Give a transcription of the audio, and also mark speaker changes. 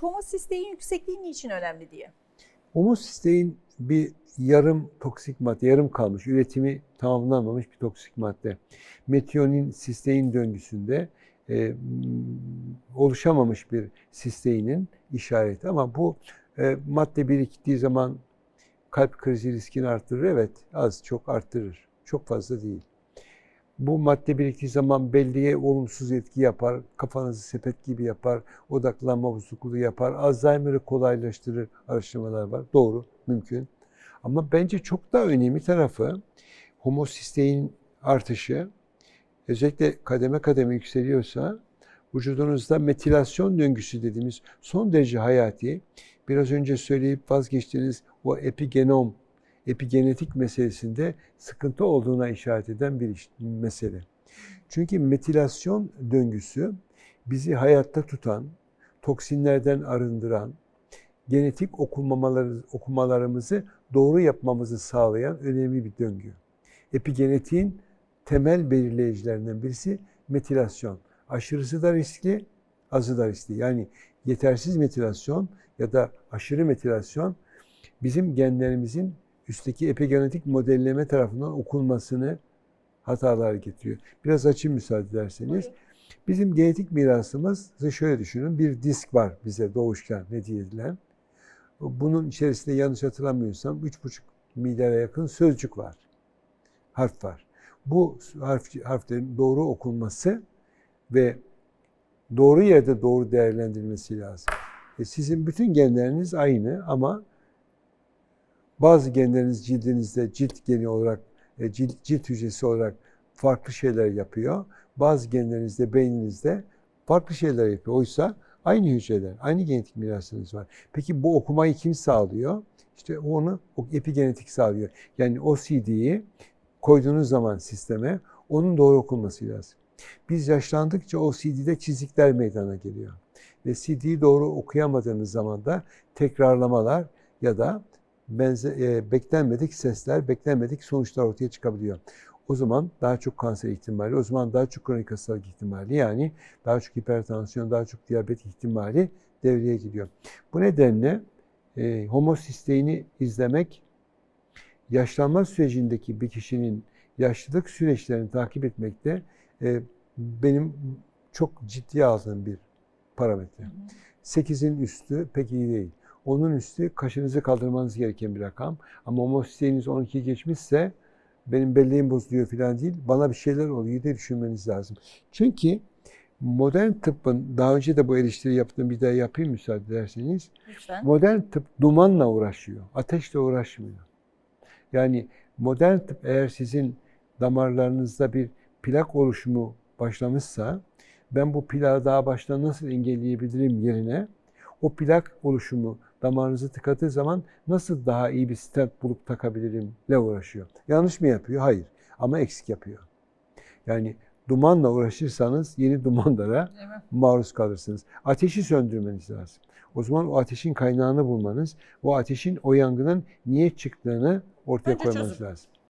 Speaker 1: Homosistein yüksekliği niçin önemli diye.
Speaker 2: Homosistein bir yarım toksik madde, yarım kalmış, üretimi tamamlanmamış bir toksik madde. Metiyonin sistein döngüsünde e, oluşamamış bir sisteinin işareti ama bu e, madde biriktiği zaman kalp krizi riskini arttırır. Evet, az çok arttırır. Çok fazla değil. Bu madde biriktiği zaman belliye olumsuz etki yapar, kafanızı sepet gibi yapar, odaklanma bozukluğu yapar, Alzheimer'ı kolaylaştırır araştırmalar var. Doğru, mümkün. Ama bence çok daha önemli tarafı homosistein artışı, özellikle kademe kademe yükseliyorsa vücudunuzda metilasyon döngüsü dediğimiz son derece hayati, biraz önce söyleyip vazgeçtiğiniz o epigenom, epigenetik meselesinde sıkıntı olduğuna işaret eden bir mesele. Çünkü metilasyon döngüsü bizi hayatta tutan, toksinlerden arındıran, genetik okumamaları, okumalarımızı doğru yapmamızı sağlayan önemli bir döngü. Epigenetiğin temel belirleyicilerinden birisi metilasyon. Aşırısı da riskli, azı da riskli. Yani yetersiz metilasyon ya da aşırı metilasyon bizim genlerimizin üstteki epigenetik modelleme tarafından okunmasını hatalar getiriyor. Biraz açayım müsaade ederseniz. Bizim genetik mirasımızı şöyle düşünün. Bir disk var bize doğuştan hediye edilen. Bunun içerisinde yanlış hatırlamıyorsam 3,5 milyara yakın sözcük var. Harf var. Bu harf, harflerin doğru okunması ve doğru yerde doğru değerlendirilmesi lazım. E sizin bütün genleriniz aynı ama bazı genleriniz cildinizde cilt geni olarak, e, cilt, cilt hücresi olarak farklı şeyler yapıyor. Bazı genlerinizde, beyninizde farklı şeyler yapıyor. Oysa aynı hücreler, aynı genetik mirasınız var. Peki bu okumayı kim sağlıyor? İşte onu o epigenetik sağlıyor. Yani o CD'yi koyduğunuz zaman sisteme onun doğru okunması lazım. Biz yaşlandıkça o CD'de çizikler meydana geliyor. Ve CD'yi doğru okuyamadığınız zaman da tekrarlamalar ya da benze, e, beklenmedik sesler, beklenmedik sonuçlar ortaya çıkabiliyor. O zaman daha çok kanser ihtimali, o zaman daha çok kronik hastalık ihtimali yani daha çok hipertansiyon, daha çok diyabet ihtimali devreye giriyor. Bu nedenle e, homosisteini izlemek yaşlanma sürecindeki bir kişinin yaşlılık süreçlerini takip etmekte e, benim çok ciddiye aldığım bir parametre. 8'in üstü pek iyi değil. Onun üstü kaşınızı kaldırmanız gereken bir rakam. Ama homosisteğiniz 12 geçmişse benim belleğim bozuluyor falan değil. Bana bir şeyler oluyor diye düşünmeniz lazım. Çünkü modern tıbbın, daha önce de bu eleştiri yaptığım bir daha yapayım müsaade ederseniz.
Speaker 1: Lütfen.
Speaker 2: Modern tıp dumanla uğraşıyor, ateşle uğraşmıyor. Yani modern tıp eğer sizin damarlarınızda bir plak oluşumu başlamışsa, ben bu plağı daha baştan nasıl engelleyebilirim yerine, o plak oluşumu damarınızı tıkadığı zaman nasıl daha iyi bir stent bulup takabilirimle uğraşıyor. Yanlış mı yapıyor? Hayır. Ama eksik yapıyor. Yani dumanla uğraşırsanız yeni dumanlara maruz kalırsınız. Ateşi söndürmeniz lazım. O zaman o ateşin kaynağını bulmanız, o ateşin, o yangının niye çıktığını ortaya
Speaker 1: Önce
Speaker 2: koymanız
Speaker 1: çözüm.
Speaker 2: lazım.